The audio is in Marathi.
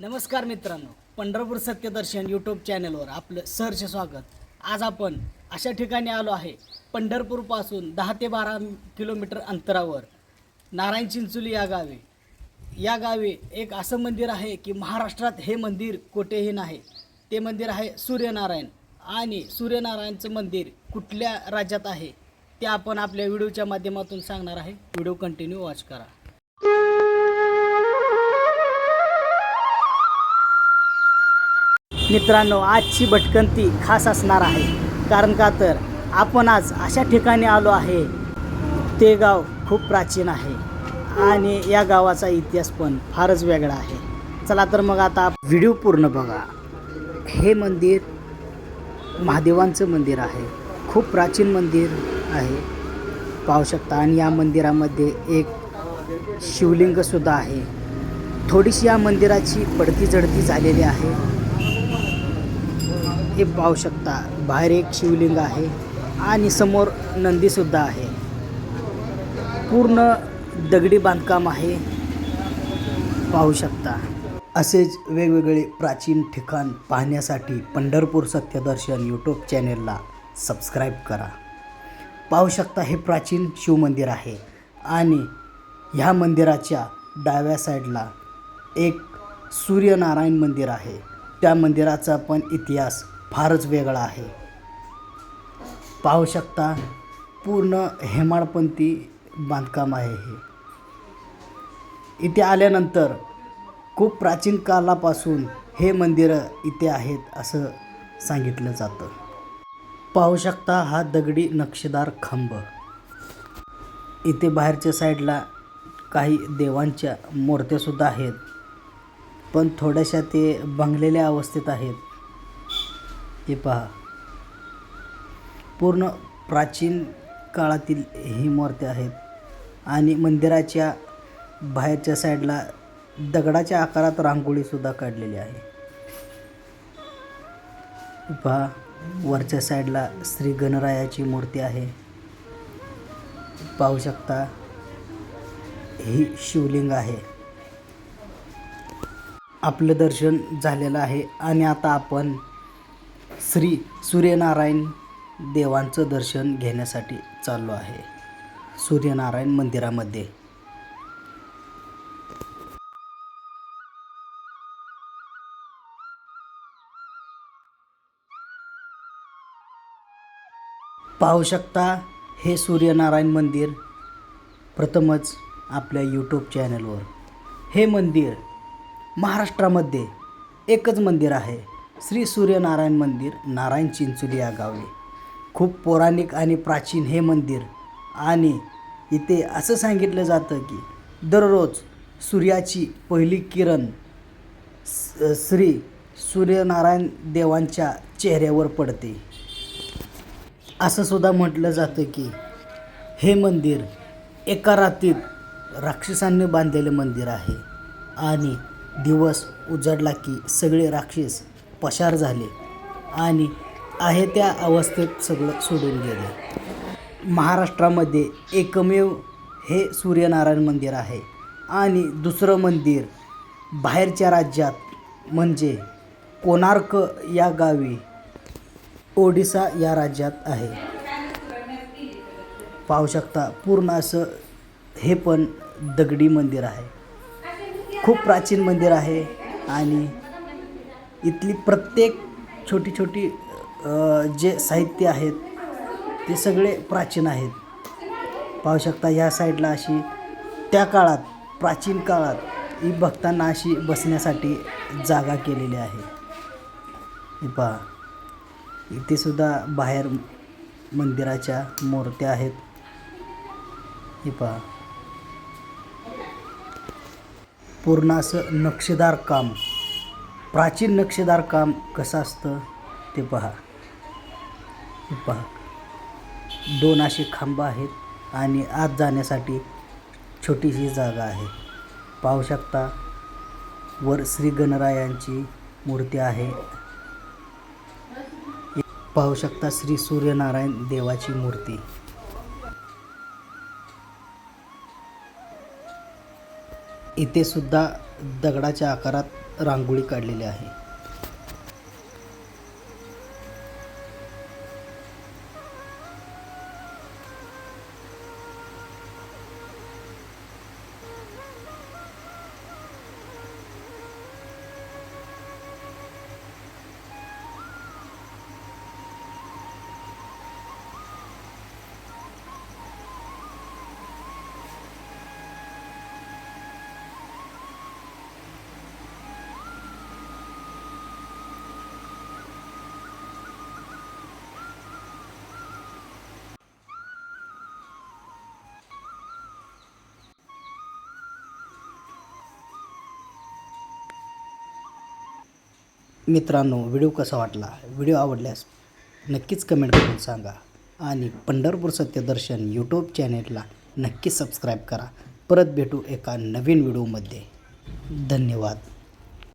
नमस्कार मित्रांनो पंढरपूर सत्यदर्शन यूट्यूब चॅनलवर आपलं सहर्ष स्वागत. आज आपण अशा ठिकाणी आलो आहे पंढरपूरपासून दहा ते बारा किलोमीटर अंतरावर नारायण चिंचोली या गावी. या गावी एक असं मंदिर आहे की महाराष्ट्रात हे मंदिर कोठेही नाही. ते मंदिर आहे सूर्यनारायण आणि सूर्यनारायणचं मंदिर कुठल्या राज्यात आहे ते आपण आपल्या व्हिडिओच्या माध्यमातून सांगणार आहे. व्हिडिओ कंटिन्यू वॉच करा. मित्रांनो आजची भटकंती खास असणार आहे. कारण का तर आपण आज अशा ठिकाणी आलो आहे ते गाव खूप प्राचीन आहे आणि या गावाचा इतिहास पण फारच वेगळा आहे. चला तर मग आता व्हिडिओ पूर्ण बघा. हे मंदिर महादेवांचं मंदिर आहे. खूप प्राचीन मंदिर आहे. पाहू शकता. आणि या मंदिरामध्ये एक शिवलिंगसुद्धा आहे. थोडीशी या मंदिराची पडती झडती झालेली आहे. हे पाहू शकता. बाहेर एक शिवलिंग आहे आणि समोर नंदीसुद्धा आहे. पूर्ण दगडी बांधकाम आहे. पाहू शकता. असेच वेगवेगळे प्राचीन ठिकाण पाहण्यासाठी पंढरपूर सत्यदर्शन यूट्यूब चॅनेलला सबस्क्राईब करा. पाहू शकता हे प्राचीन शिवमंदिर आहे आणि ह्या मंदिराच्या डाव्या साईडला एक सूर्यनारायण मंदिर आहे. त्या मंदिराचा पण इतिहास फारच वेगळा आहे. पाहू शकता पूर्ण हेमाडपंथी बांधकाम आहे हे. इथे आल्यानंतर खूप प्राचीन कालापासून हे मंदिरं इथे आहेत असं सांगितलं जातं. पाहू शकता हा दगडी नक्षीदार खांब. इथे बाहेरच्या साईडला काही देवांच्या मूर्त्यासुद्धा आहेत पण थोड्याशा ते बंगलेल्या अवस्थेत आहेत. हे पहा. पूर्ण प्राचीन काळातील ही मूर्त्या आहेत. आणि मंदिराच्या बाहेरच्या साईडला दगडाच्या आकारात रांगोळीसुद्धा काढलेली आहे. पहा वरच्या साईडला श्री गणरायाची मूर्ती आहे. पाहू शकता ही शिवलिंग आहे. आपलं दर्शन झालेलं आहे आणि आता आपण श्री सूर्यनारायण देवांचं दर्शन घेण्यासाठी चाललो आहे. सूर्यनारायण मंदिरामध्ये. पाहू शकता हे सूर्यनारायण मंदिर प्रथमच आपल्या यूट्यूब चॅनलवर हे मंदिर महाराष्ट्रामध्ये एकच मंदिर आहे. श्री सूर्यनारायण मंदिर नारायण चिंचोली या गावी. खूप पौराणिक आणि प्राचीन हे मंदिर आणि इथे असं सांगितलं जातं की दररोज सूर्याची पहिली किरण श्री सूर्यनारायण देवांच्या चेहऱ्यावर पडते. असं सुद्धा म्हटलं जातं की हे मंदिर एका रात्रीत राक्षसांनी बांधलेले मंदिर आहे आणि दिवस उजडला की सगळे राक्षस पशार झाले आणि आहे त्या अवस्थेत सगळं सोडून गेले. महाराष्ट्रामध्ये एकमेव हे सूर्यनारायण मंदिर आहे आणि दुसरं मंदिर बाहेरच्या राज्यात म्हणजे कोणार्क या गावी ओडिसा या राज्यात आहे. पाहू शकता पूर्ण असं हे पण दगडी मंदिर आहे. खूप प्राचीन मंदिर आहे आणि इथली प्रत्येक छोटी छोटी जे साहित्य आहेत ते सगळे प्राचीन आहेत. पाहू शकता ह्या साईडला अशी त्या काळात प्राचीन काळात ही भक्तांना अशी बसण्यासाठी जागा केलेली आहे. हे पहा. इथे सुद्धा बाहेर मंदिराच्या मूर्त्या आहेत. हे पहा. पूर्ण असं नक्षीदार काम. प्राचीन नक्षीदार काम कसं असतं ते पहा. पहा. दोन असे खांब आहेत आणि आत जाण्यासाठी छोटीशी जागा आहे. पाहू शकता वर श्री गणरायांची मूर्ती आहे. पाहू शकता श्री सूर्यनारायण देवाची मूर्ती. इथे सुद्धा दगडाच्या आकारात रांगोळी काढलेली आहे. मित्रांनो व्हिडिओ कसा वाटला? व्हिडिओ आवडल्यास नक्कीच कमेंट करून सांगा. आणि पंढरपूर सत्यदर्शन यूट्यूब चॅनेलला नक्की सबस्क्राईब करा. परत भेटू एका नवीन व्हिडिओमध्ये. धन्यवाद.